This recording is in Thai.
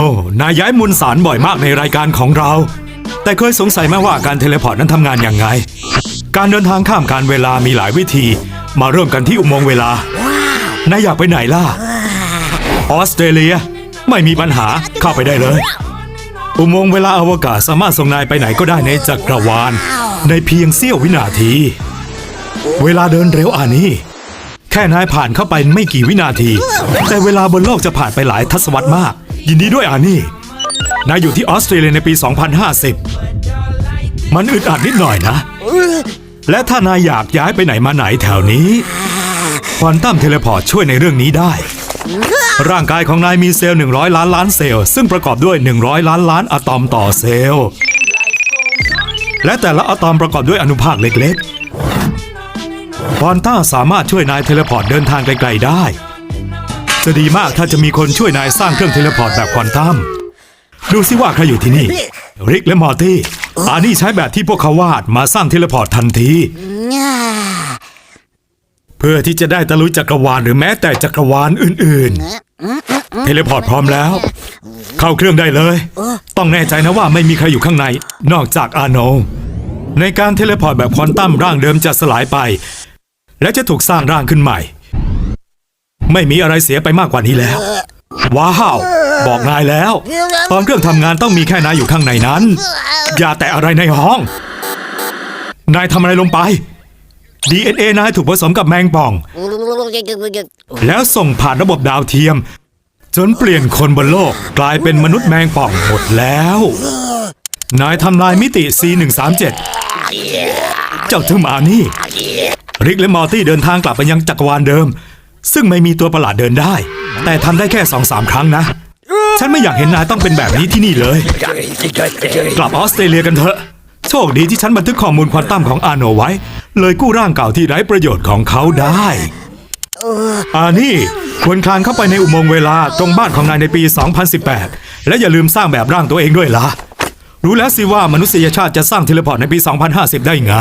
โอ้ นายย้ายมุนสารบ่อยมากในรายการของเรา แต่เคยสงสัยไหมว่าการเทเลพอร์ตนั้นทำงานยังไง การเดินทางข้ามการเวลามีหลายวิธี มาเริ่มกันที่อุโมงค์เวลานายอยากไปไหนล่ะ ออสเตรเลีย ไม่มีปัญหาเข้าไปได้เลย อุโมงค์เวลาอวกาศสามารถส่งนายไปไหนก็ได้ในจักรวาล ในเพียงเสี้ยววินาที เวลาเดินเร็วอ่านี่แค่นายผ่านเข้าไปไม่กี่วินาที แต่เวลาบนโลกจะผ่านไปหลายทศวรรษมาก ยินดีด้วยอานี่ นายอยู่ที่ออสเตรเลียในปี 2050 มันอึดอัดนิดหน่อยนะ และถ้านายอยากย้ายไปไหนมาไหนแถวนี้ ควอนตัมเทเลพอร์ตช่วยในเรื่องนี้ได้ ร่างกายของนายมีเซลล์ 100 ล้านล้านเซลล์ ซึ่งประกอบด้วย 100 ล้านล้านอะตอมต่อเซลล์ และแต่ละอะตอมประกอบด้วยอนุภาคเล็กๆควอนต้าสามารถช่วยนายเทเลพอร์ตเดินทางไกลๆได้ จะดีมากถ้าจะมีคนช่วยนายสร้างเครื่องเทเลพอร์ตแบบควอนตัมดูสิว่าใครอยู่ที่นี่ ริกและมอร์ตี้อานี่ใช้แบบที่พวกเขาวาดมาสร้างเทเลพอร์ตทันที เพื่อที่จะได้ตะลุยจักรวาลหรือแม้แต่จักรวาลอื่นๆ เทเลพอร์ตพร้อมแล้ว เข้าเครื่องได้เลย ต้องแน่ใจนะว่าไม่มีใครอยู่ข้างใน นอกจากอาโน ในการเทเลพอร์ตแบบควอนตัมร่างเดิมจะสลายไป และจะถูกสร้างร่างขึ้นใหม่ ไม่มีอะไรเสียไปมากกว่านี้แล้ว ว้าว บอกนายแล้ว ตอนเครื่องทำงานต้องมีแค่นายอยู่ข้างในนั้น อย่าแตะอะไรในห้อง นายทำอะไรลงไป DNA นายถูกผสมกับแมงป่อง แล้วส่งผ่านระบบดาวเทียม จนเปลี่ยนคนบนโลกกลายเป็นมนุษย์แมงป่องหมดแล้ว นายทำลายมิติ C137 เจ้าทึมอานี่ ริกและมอร์ตี้เดินทางกลับไปยังจักรวาลเดิม ซึ่งไม่มีตัวประหลาดเดินได้ แต่ทำได้แค่สองสามครั้งนะ ฉันไม่อยากเห็นนายต้องเป็นแบบนี้ที่นี่เลย กลับออสเตรเลียกันเถอะ โชคดีที่ฉันบันทึกข้อมูลควอนตัมของอาโนไว้ เลยกู้ร่างเก่าที่ไร้ประโยชน์ของเขาได้อานี่ควรคลานเข้าไปในอุโมงค์เวลาตรงบ้านของนายในปี 2018 และอย่าลืมสร้างแบบร่างตัวเองด้วยล่ะ รู้แล้วสิว่ามนุษยชาติจะสร้างเทเลพอร์ตในปี 2050 ได้ไง